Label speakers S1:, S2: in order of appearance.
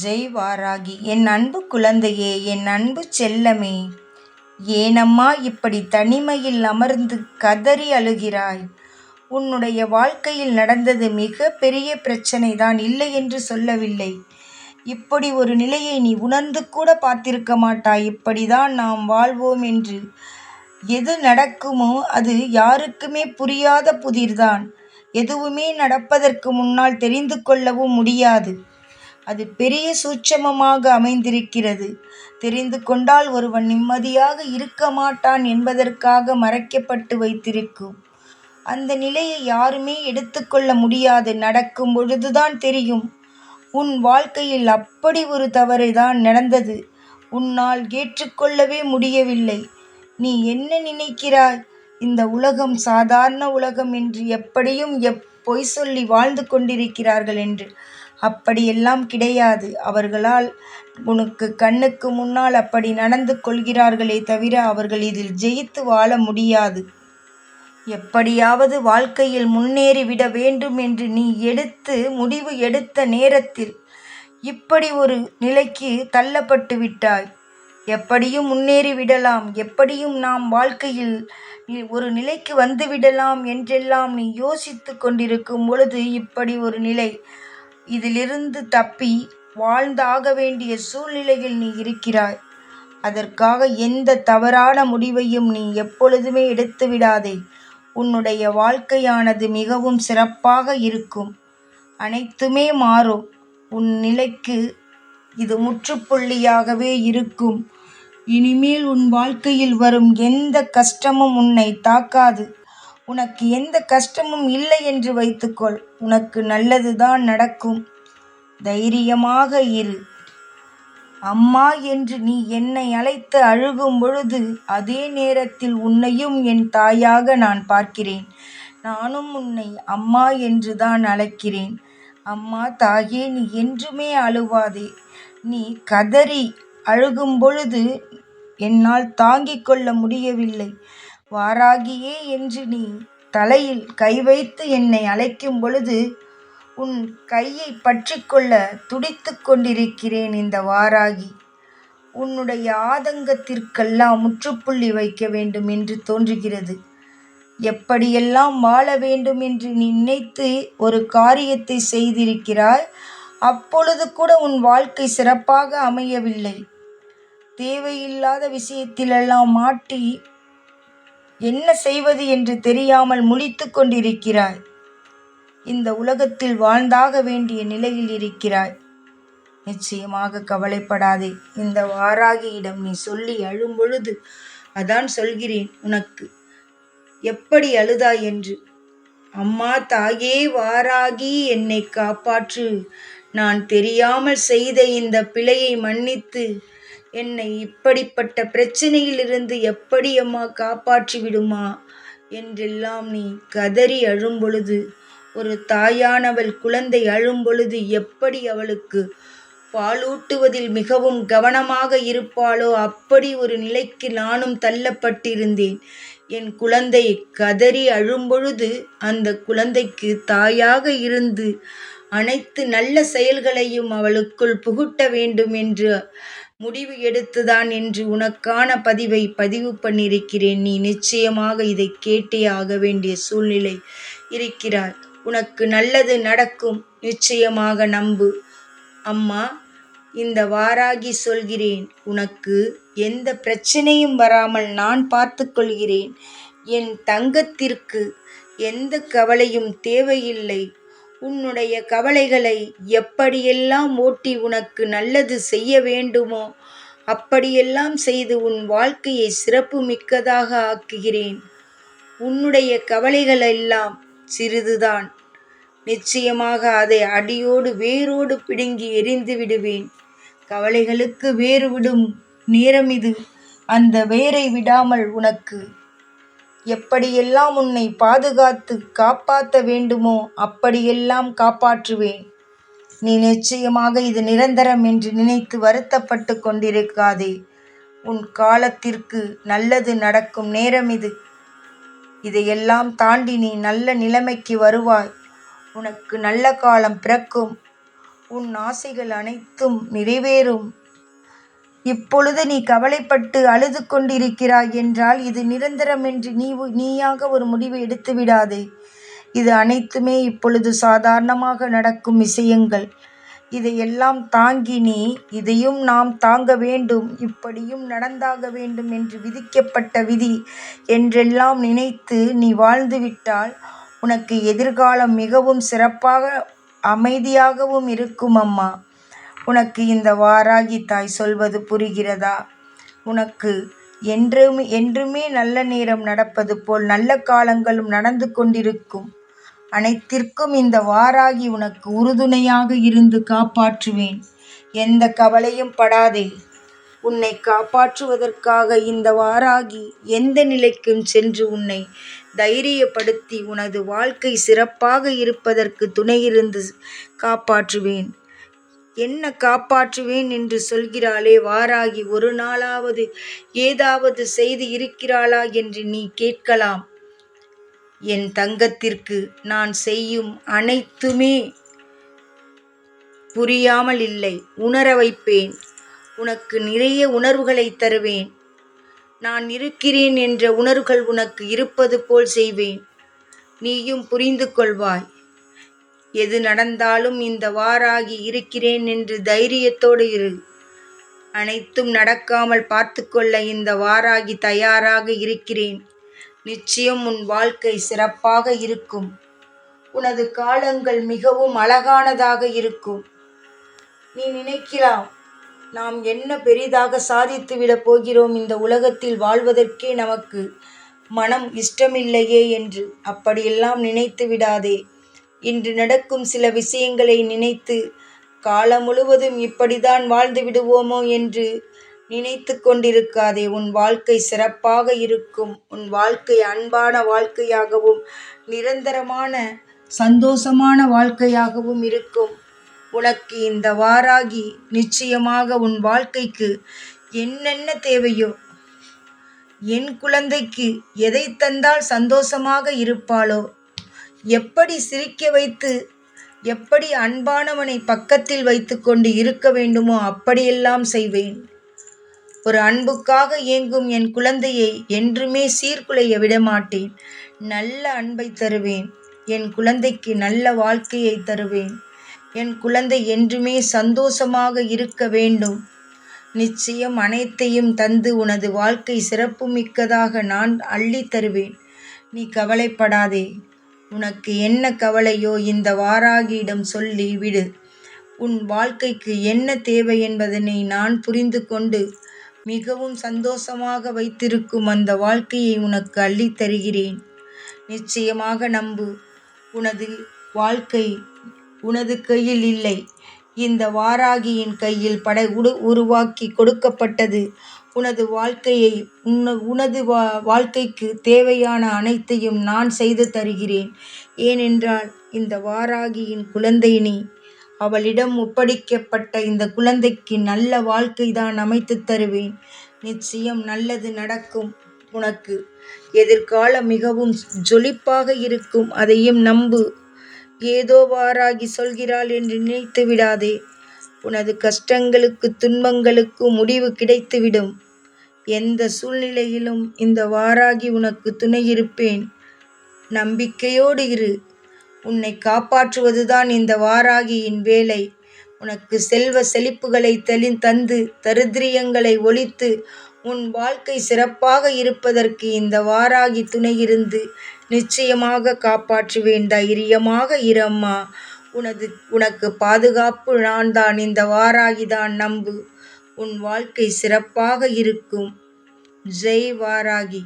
S1: ஜெய்வாராகி என் அன்பு குழந்தையே என் அன்பு செல்லமே ஏனம்மா இப்படி தனிமையில் அமர்ந்து கதறி அழுகிறாய்? உன்னுடைய வாழ்க்கையில் நடந்தது மிக பெரிய பிரச்சனை தான் இல்லை என்று சொல்லவில்லை. இப்படி ஒரு நிலையை நீ உணர்ந்து கூட பார்த்திருக்க மாட்டாய். இப்படிதான் நாம் வாழ்வோம் என்று. எது நடக்குமோ அது யாருக்குமே புரியாத புதிர்தான். எதுவுமே நடப்பதற்கு முன்னால் தெரிந்து கொள்ளவும் முடியாது. அது பெரிய சூட்சமமாக அமைந்திருக்கிறது. தெரிந்து கொண்டால் ஒருவன் நிம்மதியாக இருக்க மாட்டான் என்பதற்காக மறைக்கப்பட்டு வைத்திருக்கும். அந்த நிலையை யாருமே எடுத்துக்கொள்ள முடியாது. நடக்கும் பொழுதுதான் தெரியும். உன் வாழ்க்கையில் அப்படி ஒரு தவறு தான் நடந்தது. உன்னால் ஏற்றுக்கொள்ளவே முடியவில்லை. நீ என்ன நினைக்கிறாய்? இந்த உலகம் சாதாரண உலகம் என்று எப்படியும் எப் பொய் சொல்லி வாழ்ந்து கொண்டிருக்கிறார்கள் என்று. அப்படியெல்லாம் கிடையாது. அவர்களால் உனக்கு கண்ணுக்கு முன்னால் அப்படி நடந்து கொள்கிறார்களே தவிர அவர்கள் இதில் ஜெயித்து வாழ முடியாது. எப்படியாவது வாழ்க்கையில் முன்னேறிவிட வேண்டும் என்று நீ எடுத்து முடிவு எடுத்த நேரத்தில் இப்படி ஒரு நிலைக்கு தள்ளப்பட்டு விட்டாய். எப்படியும் முன்னேறி விடலாம். எப்படியும் நாம் வாழ்க்கையில் ஒரு நிலைக்கு வந்துவிடலாம் என்றெல்லாம் நீ யோசித்து கொண்டிருக்கும் பொழுது இப்படி ஒரு நிலை இதிலிருந்து தப்பி வாழ்ந்தாக வேண்டிய சூழ்நிலையில் நீ இருக்கிறாய். அதற்காக எந்த தவறான முடிவையும் நீ எப்பொழுதுமே எடுத்து விடாதே உன்னுடைய வாழ்க்கையானது மிகவும் சிறப்பாக இருக்கும். அனைத்துமே மாறும். உன் நிலைக்கு இது முற்றுப்புள்ளியாகவே இருக்கும். இனிமேல் உன் வாழ்க்கையில் வரும் எந்த கஷ்டமும் உன்னை தாக்காது. உனக்கு எந்த கஷ்டமும் இல்லை என்று வைத்துக்கொள். உனக்கு நல்லதுதான் நடக்கும். தைரியமாக இரு. அம்மா என்று நீ என்னை அழைத்து அழுகும் பொழுது அதே நேரத்தில் உன்னையும் என் தாயாக நான் பார்க்கிறேன். நானும் உன்னை அம்மா என்று தான் அழைக்கிறேன். அம்மா தாயே நீ என்றுமே அழுவாதே. நீ கதறி அழுகும் பொழுது என்னால் தாங்கிக் கொள்ள முடியவில்லை. வாராகியே என்று நீ தலையில் கை வைத்து என்னை அழைக்கும் பொழுது உன் கையை பற்றிக்கொள்ள துடித்து கொண்டிருக்கிறேன் இந்த வாராகி. உன்னுடைய ஆதங்கத்திற்கெல்லாம் முற்றுப்புள்ளி வைக்க வேண்டும் என்று தோன்றுகிறது. எப்படியெல்லாம் வாழ வேண்டும் என்று நீ நினைத்து ஒரு காரியத்தை செய்திருக்கிறாய் அப்பொழுது கூட உன் வாழ்க்கை சிறப்பாக அமையவில்லை. தேவையில்லாத விஷயத்திலெல்லாம் மாட்டி என்ன செய்வது என்று தெரியாமல் முழித்து கொண்டிருக்கிறாய். இந்த உலகத்தில் வாழ்ந்தாக வேண்டிய நிலையில் இருக்கிறாய். நிச்சயமாக கவலைப்படாதே. இந்த வாராகியிடம் நீ சொல்லி அழும்பொழுது அதான் சொல்கிறேன் உனக்கு. எப்படி அழுதாய் என்று. அம்மா தாயே வாராகி என்னை காப்பாற்று. நான் தெரியாமல் செய்த இந்த பிழையை மன்னித்து என்னை இப்படிப்பட்ட பிரச்சனையிலிருந்து எப்படி அம்மா காப்பாற்றி விடுமா? என்றெல்லாம் நீ கதறி அழும்பொழுது ஒரு தாயானவள் குழந்தை அழும்பொழுது எப்படி அவளுக்கு பாலூட்டுவதில் மிகவும் கவனமாக இருப்பாளோ அப்படி ஒரு நிலைக்கு நானும் தள்ளப்பட்டிருந்தேன். என் குழந்தை கதறி அழும்பொழுது அந்த குழந்தைக்கு தாயாக இருந்து அனைத்து நல்ல செயல்களையும் அவளுக்குள் புகுட்ட வேண்டும் என்று முடிவு எடுத்துதான் என்று உனக்கான பதிவை பதிவு பண்ணியிருக்கிறேன். நீ நிச்சயமாக இதை கேட்டே ஆக வேண்டிய சூழ்நிலை இருக்கிறாய். உனக்கு நல்லது நடக்கும். நிச்சயமாக நம்பு. அம்மா இந்த வாராகி சொல்கிறேன். உனக்கு எந்த பிரச்சனையும் வராமல் நான் பார்த்து கொள்கிறேன். என் தங்கத்திற்கு எந்த கவலையும் தேவையில்லை. உன்னுடைய கவலைகளை எப்படியெல்லாம் ஓட்டி உனக்கு நல்லது செய்ய வேண்டுமோ அப்படியெல்லாம் செய்து உன் வாழ்க்கையை சிறப்பு மிக்கதாக ஆக்குகிறேன். உன்னுடைய கவலைகள் எல்லாம் சிறிதுதான். நிச்சயமாக அதை அடியோடு வேரோடு பிடுங்கி எரிந்து விடுவேன். கவலைகளுக்கு வேறு விடும் நேரம் இது அந்த வேரை விடாமல் உனக்கு எப்படியெல்லாம் உன்னை பாதுகாத்து காப்பாற்ற வேண்டுமோ அப்படியெல்லாம் காப்பாற்றுவேன். நீ நிச்சயமாக இது நிரந்தரம் என்று நினைத்து வருத்தப்பட்டு கொண்டிருக்காதே. உன் காலத்திற்கு நல்லது நடக்கும் நேரம் இது. இதையெல்லாம் தாண்டி நீ நல்ல நிலைமைக்கு வருவாய். உனக்கு நல்ல காலம் பிறக்கும். உன் ஆசைகள் அனைத்தும் நிறைவேறும். இப்பொழுது நீ கவலைப்பட்டு அழுது கொண்டிருக்கிறாய் என்றால் இது நிரந்தரம் என்று நீ நீயாக ஒரு முடிவு எடுத்து விடாதே இது அனைத்துமே இப்பொழுது சாதாரணமாக நடக்கும் விஷயங்கள். இதையெல்லாம் தாங்கி நீ இதையும் நாம் தாங்க வேண்டும் இப்படியும் நடந்தாக வேண்டும் என்று விதிக்கப்பட்ட விதி என்றெல்லாம் நினைத்து நீ வாழ்ந்துவிட்டால் உனக்கு எதிர்காலம் மிகவும் சிறப்பாக அமைதியாகவும் இருக்கும் அம்மா. உனக்கு இந்த வாராகி தாய் சொல்வது புரிகிறதா? உனக்கு என்றும் என்றுமே நல்ல நேரம் நடப்பது போல் நல்ல காலங்களும் நடந்து கொண்டிருக்கும். அனைத்திற்கும் இந்த வாராகி உனக்கு உறுதுணையாக இருந்து காப்பாற்றுவேன். எந்த கவலையும் படாதே. உன்னை காப்பாற்றுவதற்காக இந்த வாராகி எந்த நிலைக்கும் சென்று உன்னை தைரியப்படுத்தி உனது வாழ்க்கை சிறப்பாக இருப்பதற்கு துணையிருந்து காப்பாற்றுவேன். என்ன காப்பாற்றுவேன் என்று சொல்கிறாளே வாராகி ஒரு நாளாவது ஏதாவது செய்து இருக்கிறாளா என்று நீ கேட்கலாம். என் தங்கத்திற்கு நான் செய்யும் அனைத்துமே புரியாமல் இல்லை. உணர வைப்பேன். உனக்கு நிறைய உணர்வுகளை தருவேன். நான் இருக்கிறேன் என்ற உணர்வுகள் உனக்கு இருப்பது போல் செய்வேன். நீயும் புரிந்து கொள்வாய். எது நடந்தாலும் இந்த வாராகி இருக்கிறேன் என்று தைரியத்தோடு இரு. அனைத்தும் நடக்காமல் பார்த்துக்கொள்ள இந்த வாராகி தயாராக இருக்கிறேன். நிச்சயம் உன் வாழ்க்கை சிறப்பாக இருக்கும். உனது காலங்கள் மிகவும் அழகானதாக இருக்கும். நீ நினைக்கலாம் நாம் என்ன பெரிதாக சாதித்துவிடப் போகிறோம் இந்த உலகத்தில் வாழ்வதற்கே நமக்கு மனம் இஷ்டமில்லையே என்று. அப்படியெல்லாம் நினைத்து விடாதே இன்று நடக்கும் சில விஷயங்களை நினைத்து காலம் முழுவதும் இப்படிதான் வாழ்ந்து விடுவோமோ என்று நினைத்து கொண்டிருக்காதே. உன் வாழ்க்கை சிறப்பாக இருக்கும். உன் வாழ்க்கை அன்பான வாழ்க்கையாகவும் நிரந்தரமான சந்தோஷமான வாழ்க்கையாகவும் இருக்கும். உனக்கு இந்த வாராகி நிச்சயமாக உன் வாழ்க்கைக்கு என்னென்ன தேவையோ என் குழந்தைக்கு எதை தந்தால் சந்தோஷமாக இருப்பாளோ எப்படி சிரிக்க வைத்து எப்படி அன்பானவனை பக்கத்தில் வைத்துக்கொண்டு இருக்க வேண்டுமோ அப்படியெல்லாம் செய்வேன். ஒரு அன்புக்காக இயங்கும் என் குழந்தையை என்றுமே சீர்குலைய விடமாட்டேன். நல்ல அன்பை தருவேன். என் குழந்தைக்கு நல்ல வாழ்க்கையை தருவேன். என் குழந்தை என்றுமே சந்தோஷமாக இருக்க வேண்டும். நிச்சயம் அனைத்தையும் தந்து உனது வாழ்க்கை சிறப்பு மிக்கதாக நான் அள்ளி தருவேன். நீ கவலைப்படாதே. உனக்கு என்ன கவலையோ இந்த வாராகியிடம் சொல்லி விடு. உன் வாழ்க்கைக்கு என்ன தேவை என்பதனை நான் புரிந்து கொண்டு மிகவும் சந்தோஷமாக வைத்திருக்கும் அந்த வாழ்க்கையை உனக்கு அள்ளித் தருகிறேன். நிச்சயமாக நம்பு உனது வாழ்க்கை உனது கையில் இல்லை. இந்த வாராகியின் கையில் படை உடு உருவாக்கி கொடுக்கப்பட்டது. உனது வாழ்க்கையை உன் உனது வா வாழ்க்கைக்கு தேவையான அனைத்தையும் நான் செய்து தருகிறேன். ஏனென்றால் இந்த வாராகியின் குழந்தை நீ அவளிடம் ஒப்படைக்கப்பட்ட இந்த குழந்தைக்கு நல்ல வாழ்க்கை தான் அமைத்து தருவேன். நிச்சயம் நல்லது நடக்கும் உனக்கு. எதிர்காலம் மிகவும் ஜொலிப்பாக இருக்கும் அதையும் நம்பு. ஏதோ வாராகி சொல்கிறாள் என்று நினைத்து விடாதே. உனது கஷ்டங்களுக்கு துன்பங்களுக்கு முடிவு கிடைத்துவிடும். எந்த சூழ்நிலையிலும் இந்த வாராகி உனக்கு துணை இருப்பேன் நம்பிக்கையோடு இரு. உன்னை காப்பாற்றுவதுதான் இந்த வாராகியின் வேலை. உனக்கு செல்வ செழிப்புகளை தெளி தந்து தரித்திரியங்களை ஒழித்து உன் வாழ்க்கை சிறப்பாக இருப்பதற்கு இந்த வாராகி துணையிருந்து நிச்சயமாக காப்பாற்றுவேன். தைரியமாக இரம்மா உனது உனக்கு பாதுகாப்பு நான் தான் இந்த வாராகிதான் நம்பு. உன் வாழ்க்கை சிறப்பாக இருக்கும். ஜெய் வாராகி